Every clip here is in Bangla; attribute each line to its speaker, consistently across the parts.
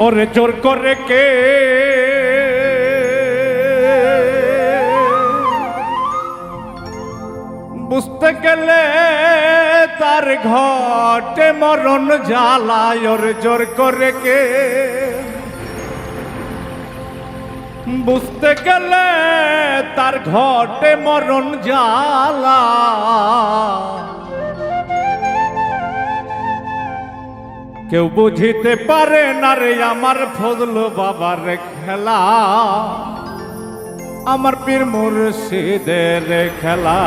Speaker 1: ওরে জোর করে কে? বুঝতে গেলে তার ঘটে মরণ জ্বালায়, ওরে জোর করে কে? বুঝতে গেলে তার ঘটে মরণ জ্বালা কেউ বুঝিতে পারে না রে আমার ফজল বাবার খেলা। আমার পীর মুর্শিদের খেলা।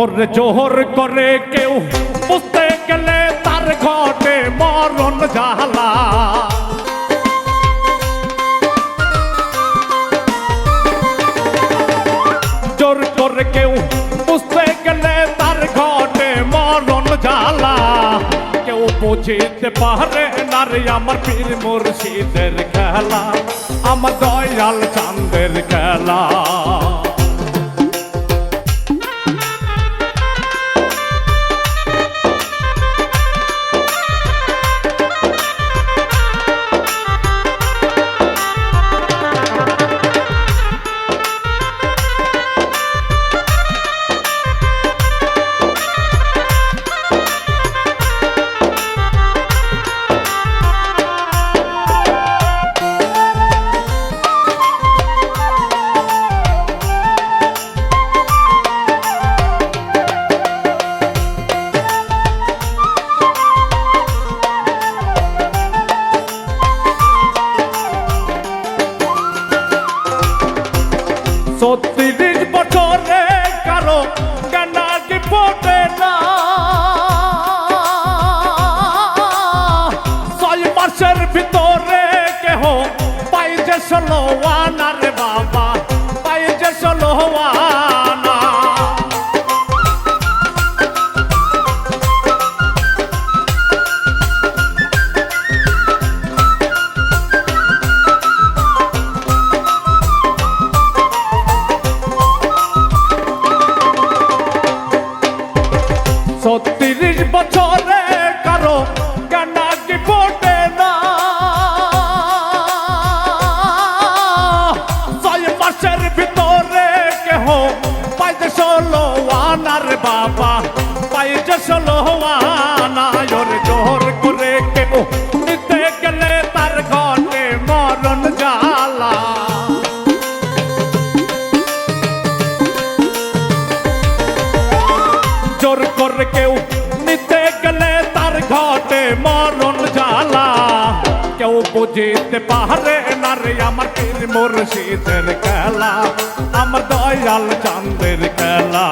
Speaker 1: ওর জোহর করে কেউ বুঝতে গেলে তার ঘটে মরণ জ্বালা। বুঝিতে পারে না রে আমার পীর মুর্শিদের খেলা আমার দয়াল চাঁদের খেলা। poder. পাইতে ষোলো আনা ওর জোর করে কেউ নিতে গেলে তার ঘটে মরণ জ্বালা। জোর করে কেউ নিতে গেলে তার ঘটে মরণ জ্বালা। কেউ বুঝিতে পারে না রে আমার পীর মুর্শিদের খেলা, আমার দয়াল চাঁদের খেলা।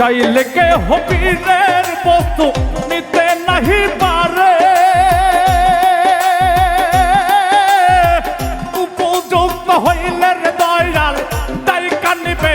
Speaker 1: চাইলে কে হবিরের বস্তু নিতে নাহি পারে। উপযুক্ত হইলের দয়াল তাই কানিবে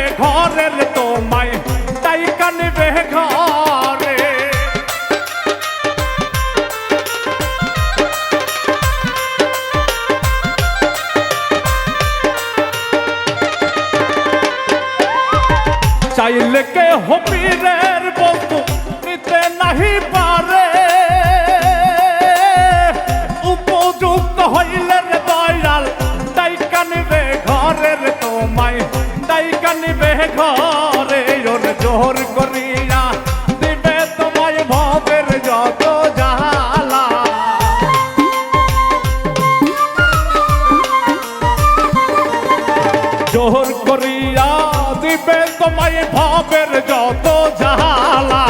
Speaker 1: তোমায় ভবের যত জালা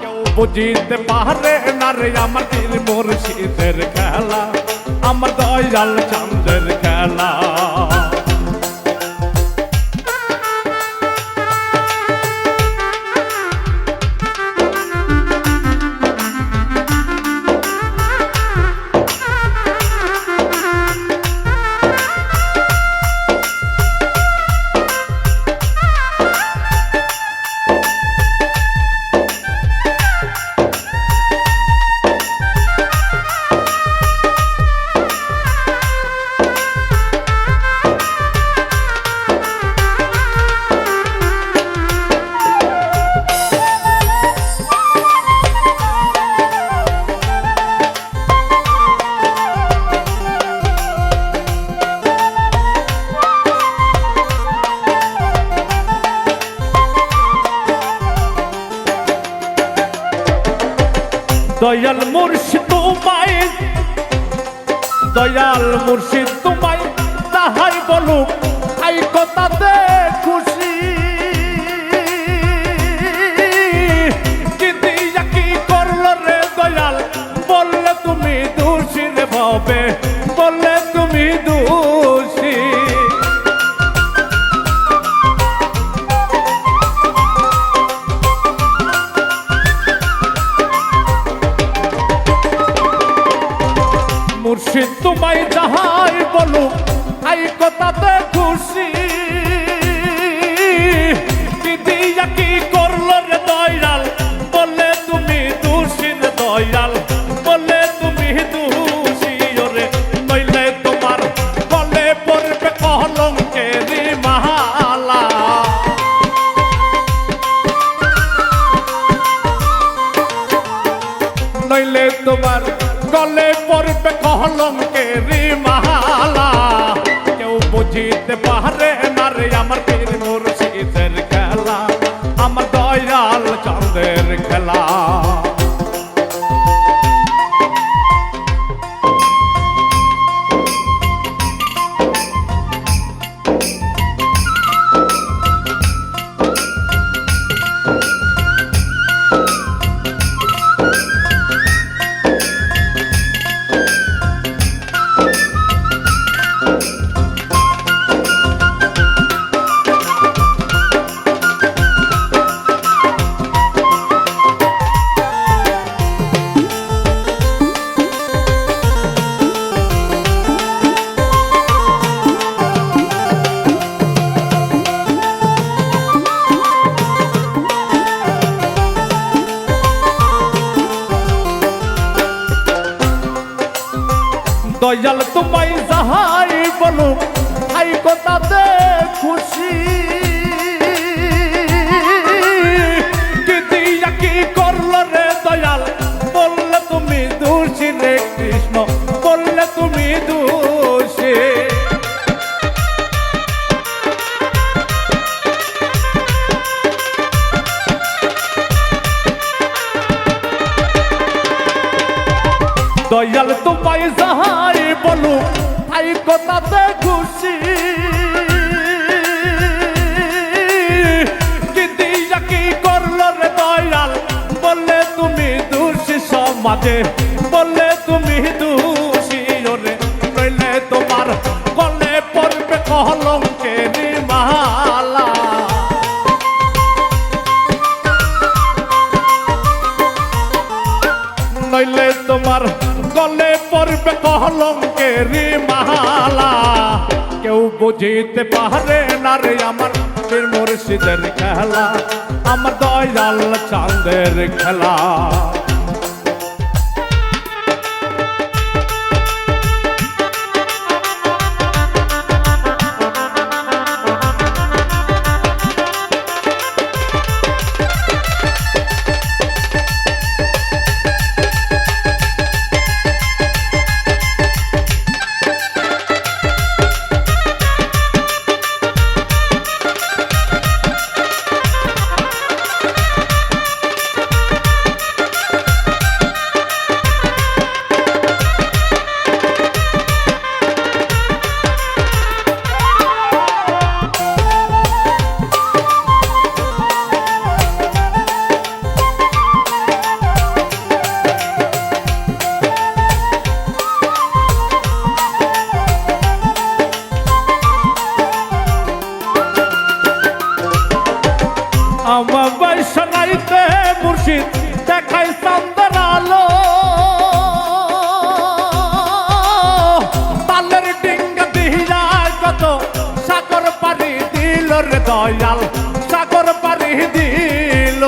Speaker 1: কেউ বুঝিতে পারে না রে আমার পীর মুর্শিদের খেলা। আমার দয়াল চাঁদের দয়াল মুর্শিদ তোমায় তাহাই বলুক আই কথাতে খুশি মুর্শিদ তোমায় যাহাই বলুক আই কথাতে খুশি। দিদিয়া কি করল রে দয়াল, বলে তুমি দোষী রে দয়াল, বলে তুমি দোষী রে নইলে তোমার বলে পড়বে কলঙ্কেরি মালা পড়বে দয়াল তোমায় যাহাই বলুক দয়াল তোমায় যাহাই বলু তাই কথাতে খুশি। করল রে দয়াল? বললে তুমি দোষী সমাজে, বললে বুঝিতে পারে না রে আমার পীর মুর্শিদের খেলা আমার দয়াল চাঁদের খেলা। দয়াল সাগর পারি দিল।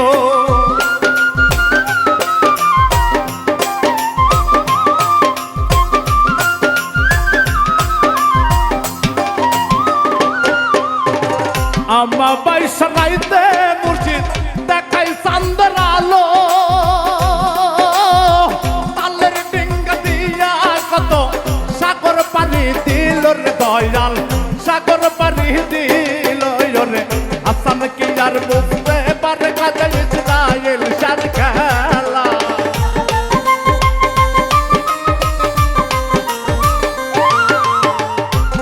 Speaker 1: আমা বাইশালাইতে মুর্শিদ দেখাই চান্দর আলো। দিয়া কত সাগর পানি দিল দয়াল সাগর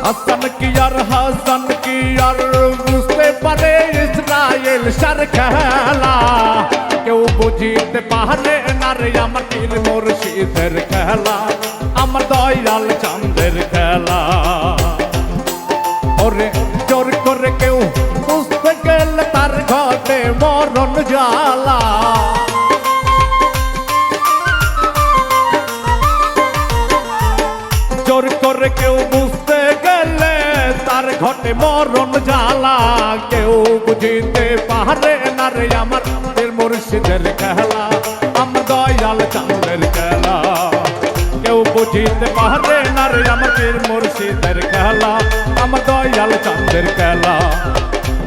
Speaker 1: হাসান কি আর হাসান কি আর? বুঝতে পারে ইসরায়েল সার খেলা। কেউ বুঝিতে পারে না রে আমার পীর মুর্শিদের খেলা। আমার দয়াল চাঁদের খেলা। ওরে জোর করে কেউ বুঝতে গেলে তার ঘটে মরণ জ্বালা। জোর করে কেউ ঘটে মরণ জ্বালা, কেউ বুঝিতে পারে না রে আমার মুর্শিদের খেলা। আমার দয়াল চাঁদের খেলা। কেউ বুঝিতে পারে না রে আমার মুর্শিদের খেলা। আমার দয়াল চাঁদের খেলা।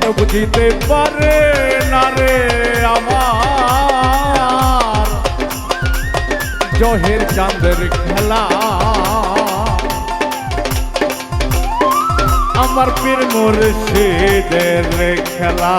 Speaker 1: কেউ বুঝিতে পারে না রে আমার জহের চাঁদের খেলা। আমার পীর মুর্শিদের খেলা।